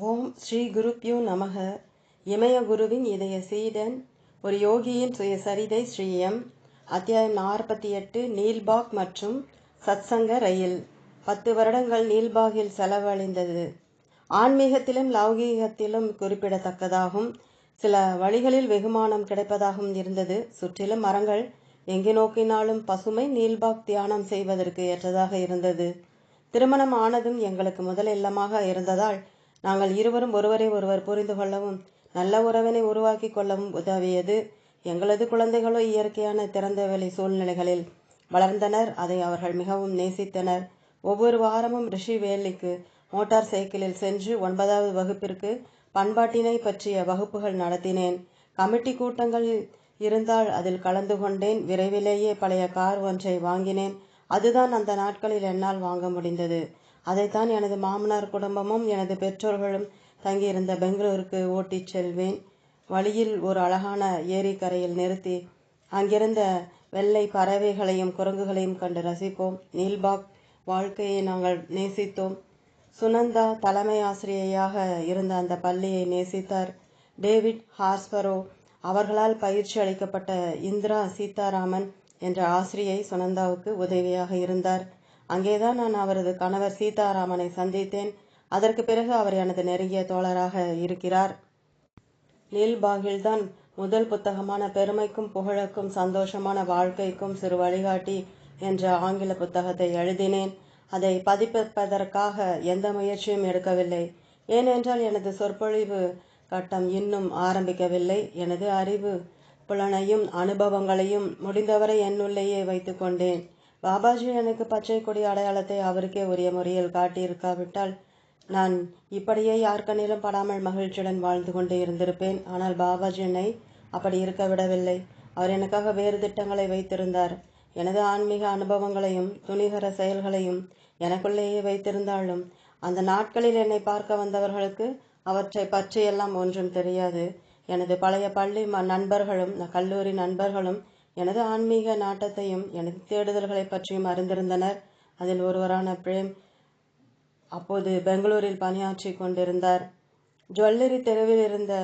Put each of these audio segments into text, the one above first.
ஓம் ஸ்ரீ குருப்யோ நமக. இமய குருவின் இதய சீடன். ஒரு யோகியின் சுயசரிதை ஸ்ரீ எம் அத்தியாயம் நாற்பத்தி எட்டு நீல்பாக் மற்றும் சத்சங்க ரயில். பத்து வருடங்கள் நீல்பாகில் செலவழிந்தது. ஆன்மீகத்திலும் லௌகீகத்திலும் குறிப்பிடத்தக்கதாகும். சில வழிகளில் வெகுமானம் கிடைப்பதாகவும் இருந்தது. சுற்றிலும் மரங்கள் எங்கே நோக்கினாலும் பசுமை நீல்பாக் தியானம் செய்வதற்கு ஏற்றதாக இருந்தது. திருமணம் ஆனதும் எங்களுக்கு முதல் இல்லமாக இருந்ததால் நாங்கள் இருவரும் ஒருவரை ஒருவர் புரிந்து கொள்ளவும் நல்ல உறவினை உருவாக்கி கொள்ளவும் உதவியது. எங்களது குழந்தைகளோ இயற்கையான திறந்தவெளி சூழ்நிலைகளில் வளர்ந்தனர். அதை அவர்கள் மிகவும் நேசித்தனர். ஒவ்வொரு வாரமும் ரிஷி வேலிக்கு மோட்டார் சைக்கிளில் சென்று ஒன்பதாவது வகுப்பிற்கு பண்பாட்டினை பற்றிய வகுப்புகள் நடத்தினேன். கமிட்டி கூட்டங்கள் இருந்தால் அதில் கலந்து கொண்டேன். விரைவிலேயே பழைய கார் ஒன்றை வாங்கினேன். அதுதான் அந்த நாட்களில் என்னால் வாங்க முடிந்தது. அதைத்தான் எனது மாமனார் குடும்பமும் எனது பெற்றோர்களும் தங்கியிருந்த பெங்களூருக்கு ஓட்டிச் செல்வேன். வழியில் ஒரு அழகான ஏரிக்கரையில் நிறுத்தி அங்கிருந்த வெள்ளை பறவைகளையும் குரங்குகளையும் கண்டு ரசிப்போம். நீல்பாக் வாழ்க்கையை நாங்கள் நேசித்தோம். சுனந்தா தலைமை ஆசிரியையாக இருந்த அந்த பள்ளியை நேசித்தார். டேவிட் ஹார்ஸ்பரோ அவர்களால் பயிற்சி அளிக்கப்பட்ட இந்திரா சீதாராமன் என்ற ஆசிரியை சுனந்தாவுக்கு உதவியாக இருந்தார். அங்கேதான் நான் அவரது கணவர் சீதாராமனை சந்தித்தேன். அதற்கு பிறகு அவர் எனது நெருங்கிய தோழராக இருக்கிறார். நீல்பாகில்தான் முதல் புத்தகமான பெருமைக்கும் புகழுக்கும் சந்தோஷமான வாழ்க்கைக்கும் சிறு வழிகாட்டி என்ற ஆங்கில புத்தகத்தை எழுதினேன். அதை பதிப்பிப்பதற்காக எந்த முயற்சியும் எடுக்கவில்லை. ஏனென்றால் எனது சொற்பொழிவு கட்டம் இன்னும் ஆரம்பிக்கவில்லை. எனது அறிவு புலனையும் அனுபவங்களையும் முடிந்தவரை என்னுள்ளேயே வைத்துக்கொண்டேன் பாபாஜி எனக்கு பச்சை கொடி அடையாளத்தை அவருக்கே உரிய முறையில் காட்டியிருக்காவிட்டால் நான் இப்படியே யார்கண்ணிலும் படாமல் மகிழ்ச்சியுடன் வாழ்ந்து கொண்டு இருந்திருப்பேன். ஆனால் பாபாஜி என்னை அப்படி இருக்க விடவில்லை. அவர் எனக்காக வேறு திட்டங்களை வைத்திருந்தார். எனது ஆன்மீக அனுபவங்களையும் துணிகர செயல்களையும் எனக்குள்ளேயே வைத்திருந்தாலும் அந்த நாட்களில் என்னை பார்க்க வந்தவர்களுக்கு அவற்றை பற்றியெல்லாம் ஒன்றும் தெரியாது. எனது பழைய பள்ளி நண்பர்களும் கல்லூரி நண்பர்களும் எனது ஆன்மீக நாட்டத்தையும் எனது தேடுதல்களை பற்றியும் அறிந்திருந்தனர். அதில் ஒருவரான பிரேம் அப்போது பெங்களூரில் பணியாற்றி கொண்டிருந்தார். ஜுவல்லரி தெருவில் இருந்த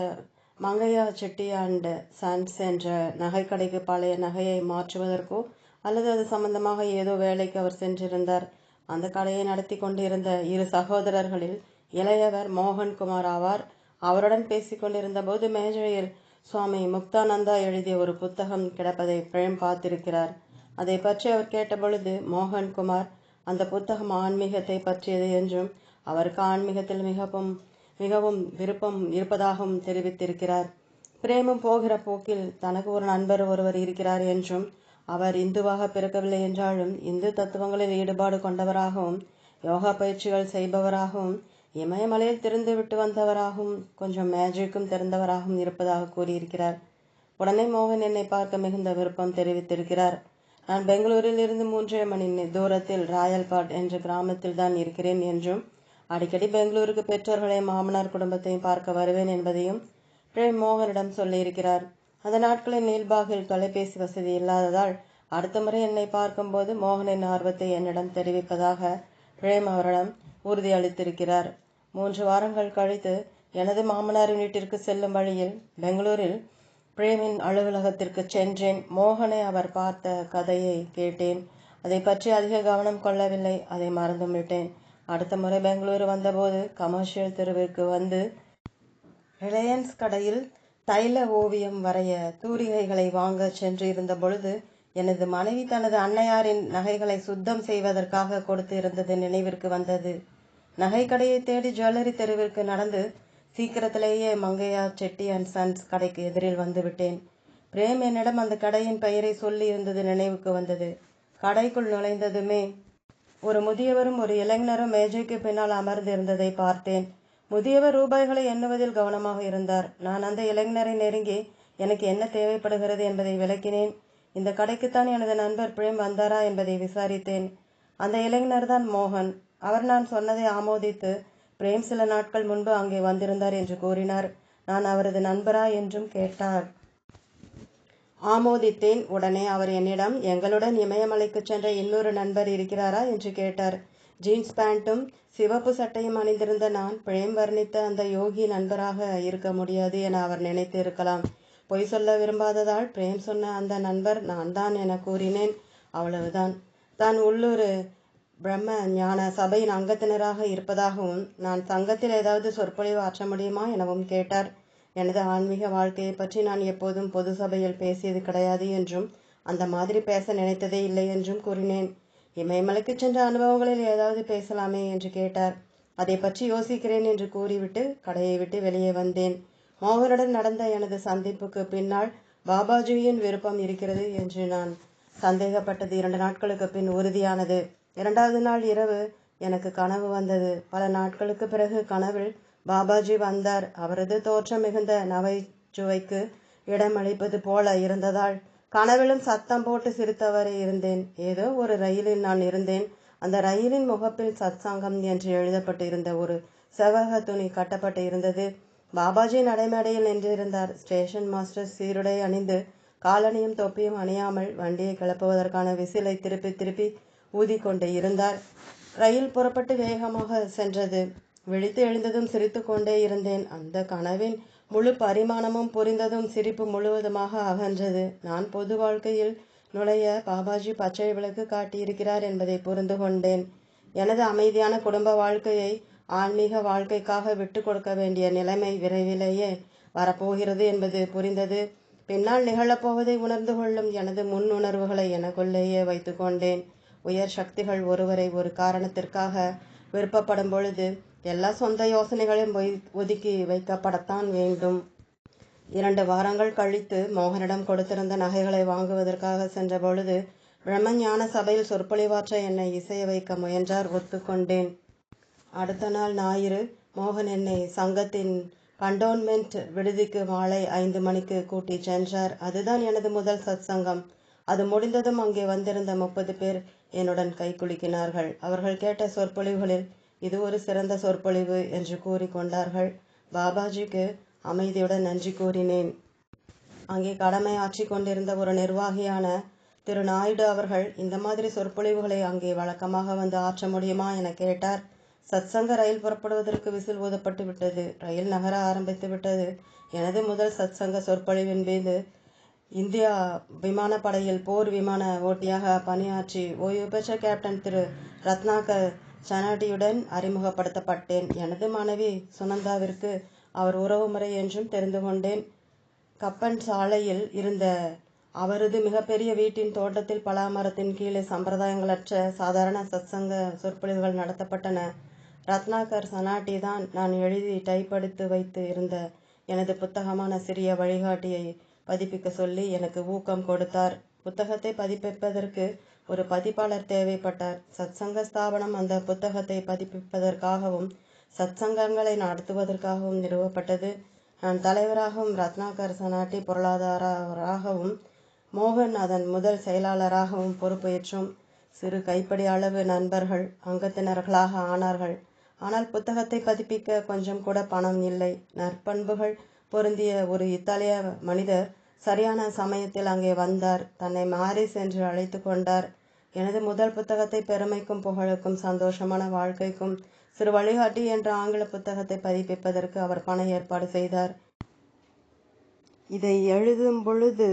மங்கையா செட்டி அண்ட் சன்ஸ் என்ற நகைக்கடைக்கு பழைய நகையை மாற்றுவதற்கோ அல்லது அது சம்பந்தமாக ஏதோ வேலைக்கு அவர் சென்றிருந்தார். அந்த கடையை நடத்தி கொண்டிருந்த இரு சகோதரர்களில் இளையவர் மோகன்குமார் ஆவார். அவருடன் பேசிக்கொண்டிருந்த போது மேஜையில் சுவாமி முக்தானந்தா எழுதிய ஒரு புத்தகம் கிடப்பதை பிரேம் பார்த்திருக்கிறார். அதை பற்றி அவர் கேட்டபொழுது மோகன்குமார் அந்த புத்தகம் ஆன்மீகத்தை பற்றியது என்றும் அவருக்கு ஆன்மீகத்தில் மிகவும் மிகவும் விருப்பம் இருப்பதாகவும் தெரிவித்திருக்கிறார். பிரேமும் போகிற போக்கில் தனக்கு ஒரு நண்பர் ஒருவர் இருக்கிறார் என்றும் அவர் இந்துவாக பிறக்கவில்லை என்றாலும் இந்து தத்துவங்களில் ஈடுபாடு கொண்டவராகவும் யோகா பயிற்சிகள் செய்பவராகவும் இமயமலையில் திறந்து விட்டு வந்தவராகவும் கொஞ்சம் மேஜிக்கும் திறந்தவராகவும் இருப்பதாக கூறியிருக்கிறார். உடனே மோகன் என்னை பார்க்க மிகுந்த விருப்பம் தெரிவித்திருக்கிறார். நான் பெங்களூரில் இருந்து மூன்றே மணி தூரத்தில் ராயல்காட் என்ற கிராமத்தில் தான் இருக்கிறேன் என்றும் அடிக்கடி பெங்களூருக்கு பெற்றோர்களையும் மாமனார் குடும்பத்தையும் பார்க்க வருவேன் என்பதையும் பிரேம் மோகனிடம் சொல்லியிருக்கிறார். அந்த நாட்களில் நீல்பாகில் தொலைபேசி வசதி இல்லாததால் அடுத்த முறை என்னை பார்க்கும்போது மோகனின் ஆர்வத்தை என்னிடம் தெரிவிப்பதாக பிரேம் அவரிடம் உறுதியளித்திருக்கிறார். மூன்று வாரங்கள் கழித்து எனது மாமனாரின் வீட்டிற்கு செல்லும் வழியில் பெங்களூரில் பிரேமின் அலுவலகத்திற்கு சென்றேன். மோகனை அவர் பார்த்த கதையை கேட்டேன். அதை பற்றி அதிக கவனம் கொள்ளவில்லை. அதை மறந்தும் விட்டேன். அடுத்த முறை பெங்களூரு வந்தபோது கமர்ஷியல் தெருவிற்கு வந்து ரிலையன்ஸ் கடையில் தைல ஓவியம் வரைய தூரிகைகளை வாங்க சென்று இருந்த பொழுது எனது மனைவி தனது அன்னையாரின் நகைகளை சுத்தம் செய்வதற்காக கொடுத்து இருந்தது நினைவிற்கு வந்தது. நகைக்கடையை தேடி ஜுவல்லரி தெருவிற்கு நடந்து சீக்கிரத்திலேயே மங்கையா செட்டி அண்ட் சன்ஸ் கடைக்கு எதிரில் வந்துவிட்டேன் பிரேம் என்னிடம் அந்த கடையின் பெயரை சொல்லி இருந்தது நினைவுக்கு வந்தது. கடைக்குள் நுழைந்ததுமே ஒரு முதியவரும் ஒரு இளைஞரும் மேஜைக்கு பின்னால் அமர்ந்து இருந்ததை பார்த்தேன். முதியவர் ரூபாய்களை எண்ணுவதில் கவனமாக இருந்தார். நான் அந்த இளைஞரை நெருங்கி எனக்கு என்ன தேவைப்படுகிறது என்பதை விளக்கினேன். இந்த கடைக்குத்தான் எனது நண்பர் பிரேம் வந்தாரா என்பதை விசாரித்தேன். அந்த இளைஞர் தான் மோகன். அவர் நான் சொன்னதை ஆமோதித்து பிரேம் சில நாட்கள் முன்பு அங்கே வந்திருந்தார் என்று கூறினார். நான் அவரது நண்பரா என்றும் கேட்டார். ஆமோதித்தேன். உடனே அவர் என்னிடம் எங்களுடன் இமயமலைக்கு சென்ற இன்னொரு நண்பர் இருக்கிறாரா? என்று கேட்டார். ஜீன்ஸ் பேண்ட்டும் சிவப்பு சட்டையும் அணிந்திருந்த நான் பிரேம் வர்ணித்த அந்த யோகி நண்பராக இருக்க முடியாது என அவர் நினைத்து இருக்கலாம் பொய் சொல்ல விரும்பாததால் பிரேம் சொன்ன அந்த நண்பர் நான் தான் என கூறினேன். அவ்வளவுதான். தான் உள்ளூர் பிரம்ம ஞான சபையின் அங்கத்தினராக இருப்பதாகவும் நான் சங்கத்தில் ஏதாவது சொற்பொழிவு ஆற்ற முடியுமா? எனவும் கேட்டார். எனது ஆன்மீக வாழ்க்கையை பற்றி நான் எப்போதும் பொது சபையில் பேசியது கிடையாது என்றும் அந்த மாதிரி பேச நினைத்ததே இல்லை என்றும் கூறினேன். இமயமலைக்கு சென்ற அனுபவங்களில் ஏதாவது பேசலாமே? என்று கேட்டார். அதை பற்றி யோசிக்கிறேன் என்று கூறிவிட்டு கடையை விட்டு வெளியே வந்தேன். மோகனுடன் நடந்த எனது சந்திப்புக்கு பின்னால் பாபாஜியின் விருப்பம் இருக்கிறது என்று நான் சந்தேகப்பட்டது. இரண்டு நாட்களுக்கு பின் உறுதியானது. இரண்டாவது நாள் இரவு எனக்கு கனவு வந்தது. பல நாட்களுக்கு பிறகு கனவில் பாபாஜி வந்தார். அவரது தோற்றம் மிகுந்த நகைச்சுவைக்கு இடமளிப்பது போல இருந்ததால் கனவிலும் சத்தம் போட்டு சிரித்தவரை இருந்தேன். ஏதோ ஒரு ரயிலில் நான் இருந்தேன். அந்த ரயிலின் முகப்பில் சத்சங்கம் என்று எழுதப்பட்டு இருந்த ஒரு செவக துணி கட்டப்பட்டு இருந்தது. பாபாஜி நடைமேடையில் நின்றிருந்தார். ஸ்டேஷன் மாஸ்டர் சீருடை அணிந்து காலணியும் தொப்பியும் அணியாமல் வண்டியை கிளப்புவதற்கான விசிலை திருப்பி திருப்பி ஊதி கொண்டு இருந்தார். ரயில் புறப்பட்டு வேகமாக சென்றது. விழித்து எழுந்ததும் சிரித்து கொண்டே இருந்தேன். அந்த கனவின் முழு பரிமாணமும் புரிந்ததும் சிரிப்பு முழுவதுமாக அகன்றது. நான் பொது வாழ்க்கையில் நுழைய பாபாஜி பச்சை விளக்கு காட்டியிருக்கிறார் என்பதை புரிந்து கொண்டேன். எனது அமைதியான குடும்ப வாழ்க்கையை ஆன்மீக வாழ்க்கைக்காக விட்டு கொடுக்க வேண்டிய நிலைமை விரைவிலேயே வரப்போகிறது என்பது புரிந்தது. பின்னால் நிகழப்போவதை உணர்ந்து கொள்ளும் எனது முன் உணர்வுகளை எனக்குள்ளேயே வைத்து கொண்டேன். உயர் சக்திகள் ஒருவரை ஒரு காரணத்திற்காக விருப்பப்படும் பொழுது எல்லா சொந்த யோசனைகளையும் ஒதுக்கி வைக்கப்படத்தான் வேண்டும். இரண்டு வாரங்கள் கழித்து மோகனிடம் கொடுத்திருந்த நகைகளை வாங்குவதற்காக சென்ற பொழுது பிரம்மஞான சபையில் சொற்பொழிவாற்ற என்னை இசைய வைக்க முயன்றார் ஒத்துக்கொண்டேன். அடுத்த நாள் ஞாயிறு மோகன் என்னை சங்கத்தின் கண்டோன்மெண்ட் விடுதிக்கு மாலை ஐந்து மணிக்கு கூட்டி சென்றார். அதுதான் எனது முதல் சத் சங்கம் அது முடிந்ததும் அங்கே வந்திருந்த முப்பது பேர் என்னுடன் கை குலுக்கினார்கள். அவர்கள் கேட்ட சொற்பொழிவுகளில் இது ஒரு சிறந்த சொற்பொழிவு என்று கூறிக்கொண்டார்கள் பாபாஜிக்கு அமைதியுடன் நன்றி கூறினேன். அங்கே கடமை ஆற்றி கொண்டிருந்த ஒரு நிர்வாகியான திரு நாயுடு அவர்கள் இந்த மாதிரி சொற்பொழிவுகளை அங்கே வழக்கமாக வந்து ஆற்ற முடியுமா? என கேட்டார். சத்சங்க ரயில் புறப்படுவதற்கு விசில் ஊதப்பட்டு விட்டது. ரயில் நகர ஆரம்பித்து விட்டது. எனது முதல் சத்சங்க சொற்பொழிவின் மீது இந்தியா விமானப்படையில் போர் விமான ஓட்டியாக பணியாற்றி ஓய்வு பெற்ற கேப்டன் திரு ரத்னாகர் சனாடியுடன் அறிமுகப்படுத்தப்பட்டேன். எனது மனைவி சுனந்தாவிற்கு அவர் உறவுமுறை என்றும் தெரிந்து கொண்டேன். கப்பன் சாலையில் இருந்த அவரது மிகப்பெரிய வீட்டின் தோட்டத்தில் பலாமரத்தின் கீழே சம்பிரதாயங்களற்ற சாதாரண சத்சங்க சொற்பொழிவுகள் நடத்தப்பட்டன. ரத்னாகர் சனாட்டி தான் நான் எழுதி டைப்படுத்து வைத்து இருந்த எனது புத்தகமான சிறிய வழிகாட்டியை பதிப்பிக்க சொல்லி எனக்கு ஊக்கம் கொடுத்தார். புத்தகத்தை பதிப்பிப்பதற்கு ஒரு பதிப்பாளர் தேவைப்பட்டார். சத்சங்க ஸ்தாபனம் அந்த புத்தகத்தை பதிப்பிப்பதற்காகவும் சத்சங்கங்களை நடத்துவதற்காகவும் நிறுவப்பட்டது. நான் தலைவராகவும் ரத்னாகர் சனாட்டி பொருளாதாரராகவும் மோகன் அதன் முதல் செயலாளராகவும் பொறுப்பேற்றும். சிறு கைப்படி அளவு நண்பர்கள் அங்கத்தினர்களாக ஆனார்கள். ஆனால் புத்தகத்தை பதிப்பிக்க கொஞ்சம் கூட பணம் இல்லை. நற்பண்புகள் பொருந்திய ஒரு இத்தாலிய மனிதர் சரியான சமயத்தில் அங்கே வந்தார். தன்னை மாரிஸ் என்று அழைத்து கொண்டார். எனது முதல் புத்தகத்தை பெருமைக்கும் புகழுக்கும் சந்தோஷமான வாழ்க்கைக்கும் சிறு வழிகாட்டி என்ற ஆங்கில புத்தகத்தை பதிப்பிப்பதற்கு அவர் பண ஏற்பாடு செய்தார். இதை எழுதும் பொழுது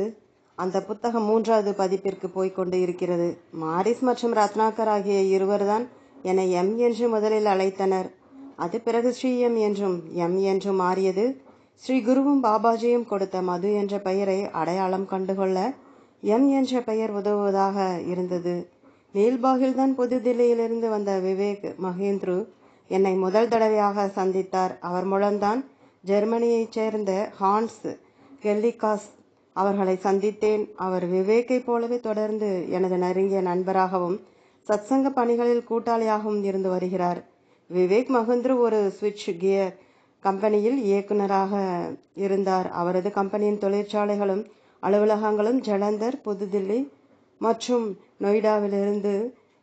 அந்த புத்தகம் மூன்றாவது பதிப்பிற்கு போய்கொண்டு இருக்கிறது. மாரிஸ் மற்றும் ரத்னாகர் ஆகிய இருவர்தான் என்னை எம் என்று முதலில் அழைத்தனர். அது பிறகு ஸ்ரீ எம் என்றும் எம் என்றும் மாறியது. ஸ்ரீ குருவும் பாபாஜியும் கொடுத்த மது என்ற பெயரை அடையாளம் கண்டுகொள்ள எம் என்ற பெயர் உதவுவதாக இருந்தது. நீல்பாகில்தான் புதுதில்லியிலிருந்து வந்த விவேக் மகேந்திரு என்னை முதல் தடவையாக சந்தித்தார். அவர் மூலம்தான் ஜெர்மனியைச் சேர்ந்த ஹான்ஸ் கெல்லிகாஸ் அவர்களை சந்தித்தேன். அவர் விவேக்கை போலவே தொடர்ந்து எனது நெருங்கிய நண்பராகவும் சத்சங்க பணிகளில் கூட்டாளியாகவும் இருந்து வருகிறார். விவேக் மகேந்திர ஒரு சுவிட்ச் கியர் கம்பெனியில் இயக்குநராக இருந்தார். அவரது கம்பெனியின் தொழிற்சாலைகளும் அலுவலகங்களும் ஜலந்தர் புதுதில்லி மற்றும் நொய்டாவிலிருந்து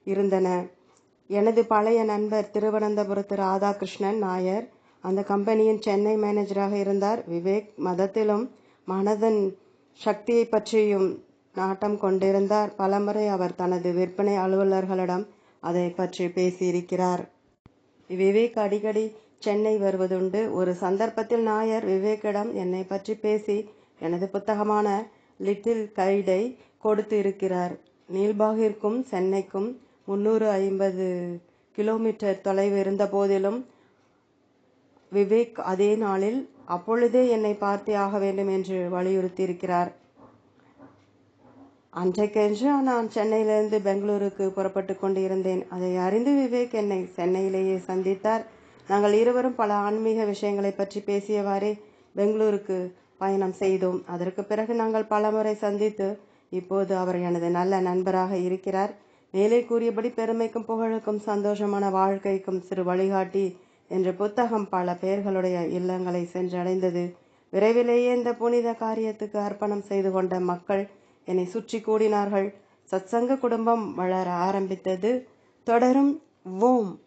இருந்தன. எனது பழைய நண்பர் திருவனந்தபுரத்து ராதாகிருஷ்ணன் நாயர் அந்த கம்பெனியின் சென்னை மேனேஜராக இருந்தார். விவேக் மதத்திலும் மனதன் சக்தியை பற்றியும் நாட்டம் கொண்டிருந்தார். பலமுறை அவர் தனது விற்பனை அலுவலர்களிடம் அதை பற்றி பேசியிருக்கிறார். விவேக் அடிக்கடி சென்னை வருவதுண்டு. ஒரு சந்தர்ப்பத்தில் நாயர் விவேக்கிடம் என்னை பற்றி பேசி எனது புத்தகமான லிட்டில் கைடை கொடுத்து இருக்கிறார் நீல்பாகிற்கும் சென்னைக்கும் முன்னூறு ஐம்பது கிலோமீட்டர் தொலைவு இருந்த போதிலும் விவேக் அதே நாளில் அப்பொழுதே என்னை பார்த்தே ஆக வேண்டும் என்று வலியுறுத்தியிருக்கிறார். அன்றைக்கென்று நான் சென்னையிலிருந்து பெங்களூருக்கு புறப்பட்டு கொண்டிருந்தேன். அதை அறிந்து விவேக் என்னை சென்னையிலேயே சந்தித்தார். நாங்கள் இருவரும் பல ஆன்மீக விஷயங்களை பற்றி பேசியவாறே பெங்களூருக்கு பயணம் செய்தோம். அதற்கு பிறகு நாங்கள் பலமுறை சந்தித்து இப்போது அவர் எனது நல்ல நண்பராக இருக்கிறார். மேலே கூறியபடி பெருமைக்கும் புகழுக்கும் சந்தோஷமான வாழ்க்கைக்கும் சிறு வழிகாட்டி என்ற புத்தகம் பல பெயர்களுடைய இல்லங்களை சென்றடைந்தது. விரைவிலேயே இந்த புனித காரியத்துக்கு அர்ப்பணம் செய்து கொண்ட மக்கள் என்னை சுற்றி கூடினார்கள். சத்சங்க குடும்பம் வளர ஆரம்பித்தது. தொடரும் ஓம்.